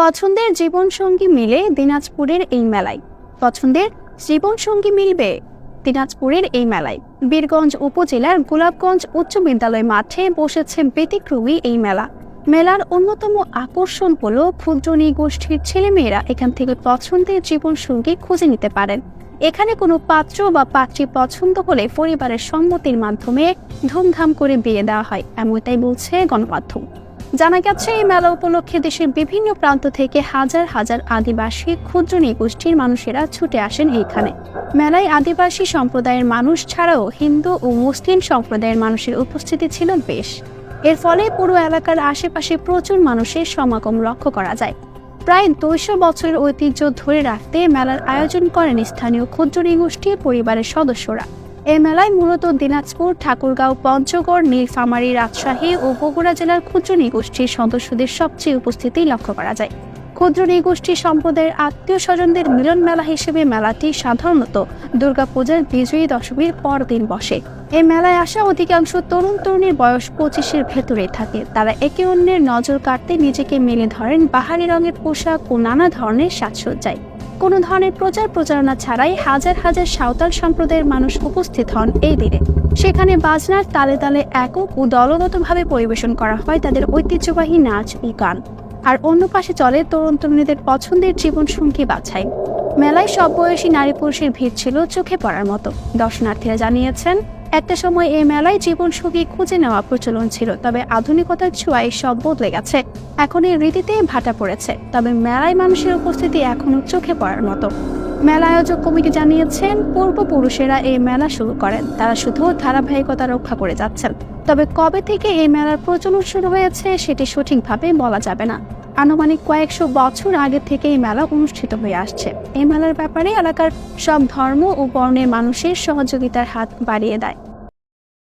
পছন্দের জীবনসঙ্গী মিলে দিনাজপুরের এই মেলায়। পছন্দের জীবনসঙ্গী মিলবে দিনাজপুরের এই মেলায়। বীরগঞ্জ উপজেলার গোলাপগঞ্জ উচ্চ বিদ্যালয় মাঠে বসেছে ব্যতিক্রমী এই মেলা। মেলার অন্যতম আকর্ষণ হলো ক্ষুদ্র গোষ্ঠীর ছেলেমেয়েরা এখান থেকে পছন্দের জীবনসঙ্গী খুঁজে নিতে পারেন। এখানে কোনো পাত্র বা পাত্রী পছন্দ হলে পরিবারের সম্মতির মাধ্যমে ধুমধাম করে বিয়ে দেওয়া হয়, এমনটাই বলছে গণমাধ্যম। জানা গেছে, এই মেলা উপলক্ষে দেশের বিভিন্ন প্রান্ত থেকে হাজার হাজার আদিবাসী ক্ষুদ্র নৃগোষ্ঠীর মানুষেরা ছুটে আসেন এইখানে। মেলায় আদিবাসী সম্প্রদায়ের মানুষ ছাড়াও হিন্দু ও মুসলিম সম্প্রদায়ের মানুষের উপস্থিতি ছিল বেশ। এর ফলে পুরো এলাকার আশেপাশে প্রচুর মানুষের সমাগম লক্ষ্য করা যায়। প্রায় দুইশো বছরের ঐতিহ্য ধরে রাখতে মেলার আয়োজন করেন স্থানীয় ক্ষুদ্র নৃগোষ্ঠীর পরিবারের সদস্যরা। এই মেলায় মূলত দিনাজপুর, ঠাকুরগাঁও, পঞ্চগড়, নীলফামারী, রাজশাহী ও বগুড়া জেলার ক্ষুদ্র নৃগোষ্ঠীর সদস্যদের সবচেয়ে উপস্থিতি লক্ষ্য করা যায়। ক্ষুদ্র নৃগোষ্ঠী সম্প্রদায়ের আত্মীয় স্বজনদের মিলন মেলা হিসেবে মেলাটি সাধারণত দুর্গাপূজার বিজয়ী দশমীর পরদিন বসে। এই মেলায় আসা অধিকাংশ তরুণ তরুণীর বয়স পঁচিশের ভেতরে থাকে। তারা একে অন্যের নজর কাটতে নিজেকে মেলে ধরেন বাহারি রঙের পোশাক ও নানা ধরনের সাজসজ্জায়। কোনো ধরনের প্রচার প্রচারণা ছাড়াই হাজার হাজার সাঁওতাল সম্প্রদায়ের মানুষ উপস্থিত হন এই দিনে। সেখানে বাজনার তালে তালে একক ও দলগতভাবে পরিবেশন করা হয় তাদের ঐতিহ্যবাহী নাচ ও গান। আর অন্য পাশে চলে তরুণ তরুণীদের পছন্দের জীবনসঙ্গী বাছাই। মেলায় সব বয়সী নারী পুরুষের ভিড় ছিল চোখে পড়ার মতো। দর্শনার্থীরা জানিয়েছেন, একটা সময় এই মেলায় জীবনসঙ্গী খুঁজে নেওয়া প্রচলন ছিল, তবে আধুনিকতার ছোঁয়ায় সব বদলে গেছে। এখন এই রীতিতে ভাটা পড়েছে, তবে মেলায় মানুষের উপস্থিতি এখনও চোখে পড়ার মতো। মেলা আয়োজক কমিটি জানিয়েছেন পূর্বপুরুষেরা এই মেলা শুরু করেন, তারা শুধু ধারাবাহিকতা রক্ষা করে যাচ্ছেন। তবে কবে থেকে এই মেলার প্রচলন শুরু হয়েছে সেটি সঠিকভাবে বলা যাবে না। আনুমানিক কয়েকশো বছর আগে থেকে এই মেলা অনুষ্ঠিত হয়ে আসছে। এই মেলার ব্যাপারে এলাকার সব ধর্ম ও বর্ণের মানুষের সহযোগিতার হাত বাড়িয়ে দেয়।